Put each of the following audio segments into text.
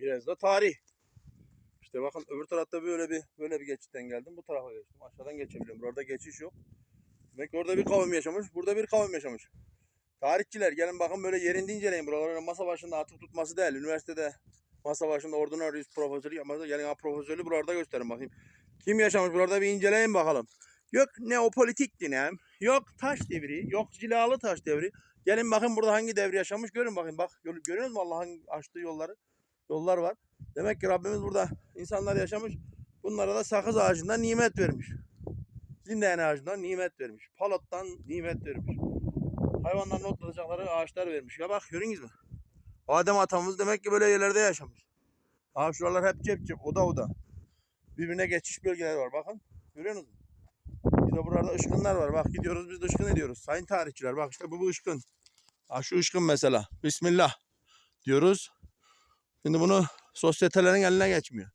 Biraz da tarih. İşte bakın öbür tarafta böyle bir böyle bir geçitten geldim. Bu tarafa geçtim. Aşağıdan geçebiliyorum. Burada geçiş yok. Demek orada bir kavim yaşamış. Burada bir kavim yaşamış. Tarihçiler gelin bakın böyle yerinde inceleyin. Buraları masa başında atıp tutması değil. Üniversitede masa başında ordinary profesörü yapması. Gelin ha profesörü buralarda gösterin bakayım. Kim yaşamış burada bir inceleyin bakalım. Yok neopolitik dönem. Yok taş devri. Yok cilalı taş devri. Gelin bakın burada hangi devri yaşamış görün bakın. Bak yol- görüyor musunuz Allah'ın açtığı yolları? Yollar var. Demek ki Rabbimiz burada insanlar yaşamış. Bunlara da sakız ağacından nimet vermiş. Zindeyen ağacından nimet vermiş. Palottan nimet vermiş. Hayvanların otlatacakları ağaçlar vermiş. Ya bak görüyorsunuz mu? Adem atamız demek ki böyle yerlerde yaşamış. Şuralar hep cep cep, oda oda. Birbirine geçiş bölgeleri var bakın. Görüyorsunuz mu? Bir de burada ışkınlar var. Bak gidiyoruz biz de ışkın ediyoruz. Sayın tarihçiler bak işte bu bu ışkın. Ha şu ışkın mesela. Bismillah diyoruz. Şimdi bunu sosyetelerin eline geçmiyor.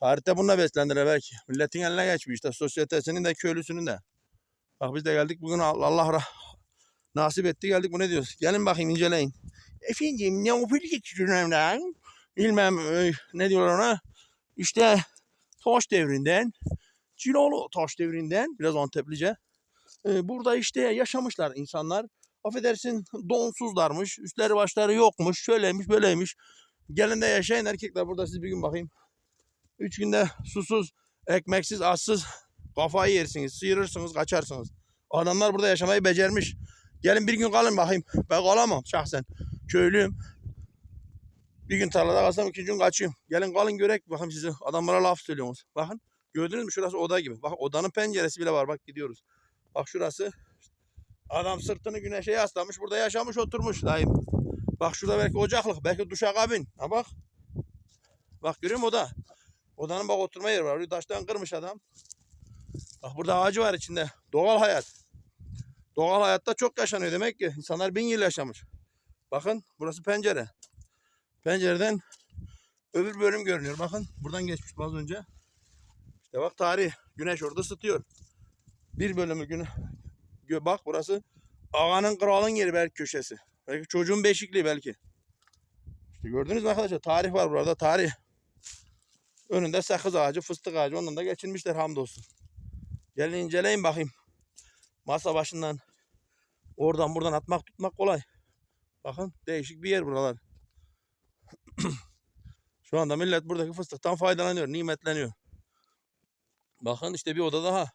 Tarihte bununla beslendiler belki. Milletin eline geçmiyor işte sosyetesinin de köylüsünün de. Bak biz de geldik bugün Allah nasip etti geldik bu ne diyoruz? Gelin bakayım inceleyin. Efendim ne opillik dönemden bilmem ne diyorlar ona işte taş devrinden Cilolu taş devrinden biraz Anteplice e, burada işte yaşamışlar insanlar. Affedersin donsuzlarmış, üstleri başları yokmuş, şöyleymiş böyleymiş. Gelin de yaşayın erkekler burada siz bir gün bakayım. Üç günde susuz, ekmeksiz, açsız kafayı yersiniz, sıyırırsınız, kaçarsınız. Adamlar burada yaşamayı becermiş. Gelin bir gün kalın bakayım. Ben kalamam şahsen. Köylüyüm. Bir gün tarlada kalsam ikinci gün kaçıyorum. Gelin kalın görek bakayım size. Adamlara laf söylüyorsunuz. Bakın gördünüz mü şurası oda gibi. Bak odanın penceresi bile var. Bak gidiyoruz. Bak şurası. Adam sırtını güneşe yaslamış. Burada yaşamış oturmuş daim. Bak şurada belki ocaklık. Belki duşakabin. Ha bak. Bak görüyor musun oda? Odanın bak oturma yeri var. Orayı taştan kırmış adam. Bak burada ağacı var içinde. Doğal hayat. Doğal hayatta çok yaşanıyor demek ki. İnsanlar bin yıl yaşamış. Bakın burası pencere. Pencereden öbür bölüm görünüyor. Bakın buradan geçmiş az önce. İşte bak tarih. Güneş orada ısıtıyor. Bir bölümü güne... Gö- Bak burası ağanın kralın yeri belki köşesi. Belki çocuğun beşikliği belki. İşte gördünüz mü arkadaşlar? Tarih var burada tarih. Önünde sakız ağacı, fıstık ağacı. Ondan da geçirmişler hamdolsun. Gelin inceleyin bakayım. Masa başından oradan buradan atmak tutmak kolay. Bakın değişik bir yer buralar. Şu anda millet buradaki fıstıktan faydalanıyor, nimetleniyor. Bakın işte bir oda daha.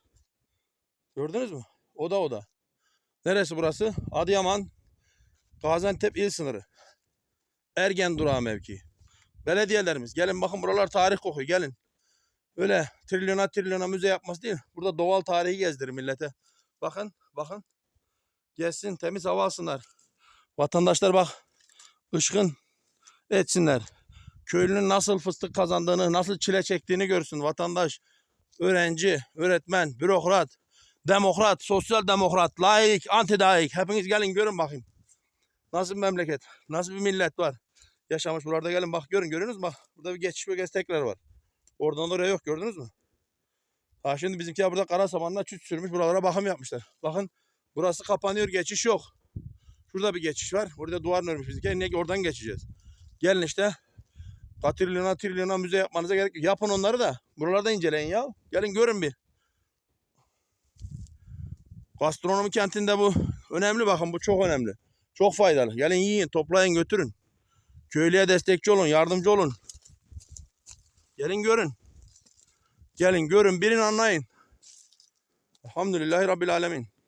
Gördünüz mü? Oda oda. Neresi burası? Adıyaman, Gaziantep il sınırı. Ergen durağı mevki. Belediyelerimiz. Gelin bakın buralar tarih kokuyor. Gelin. Öyle trilyona trilyona müze yapması değil. Burada doğal tarihi gezdirir millete. Bakın, bakın. Gezsin, temiz hava alsınlar. Vatandaşlar bak, ışkın etsinler. Köylünün nasıl fıstık kazandığını, nasıl çile çektiğini görsün vatandaş. Öğrenci, öğretmen, bürokrat, demokrat, sosyal demokrat, laik, anti laik. Hepiniz gelin görün bakayım. Nasıl bir memleket, nasıl bir millet var. Yaşamış buralarda gelin bak görün görüyorsunuz mu? Bak burada bir geçiş bölgesi tekrar var. Oradan oraya yok gördünüz mü? Ha şimdi bizimkiler burada kara samanla çüt sürmüş buralara bakım yapmışlar. Bakın burası kapanıyor geçiş yok. Şurada bir geçiş var. Orada duvar örmüş bizimkiler. Ne oradan geçeceğiz. Gelin işte. Katrilyona trilyona müze yapmanıza gerek yok. Yapın onları da. Buralarda inceleyin ya. Gelin görün bir. Gastronomi kentinde bu önemli bakın bu çok önemli. Çok faydalı. Gelin yiyin, toplayın, götürün. Köylüye destekçi olun, yardımcı olun. Gelin görün. Gelin görün, bilin anlayın. Elhamdülillahi Rabbil Alemin.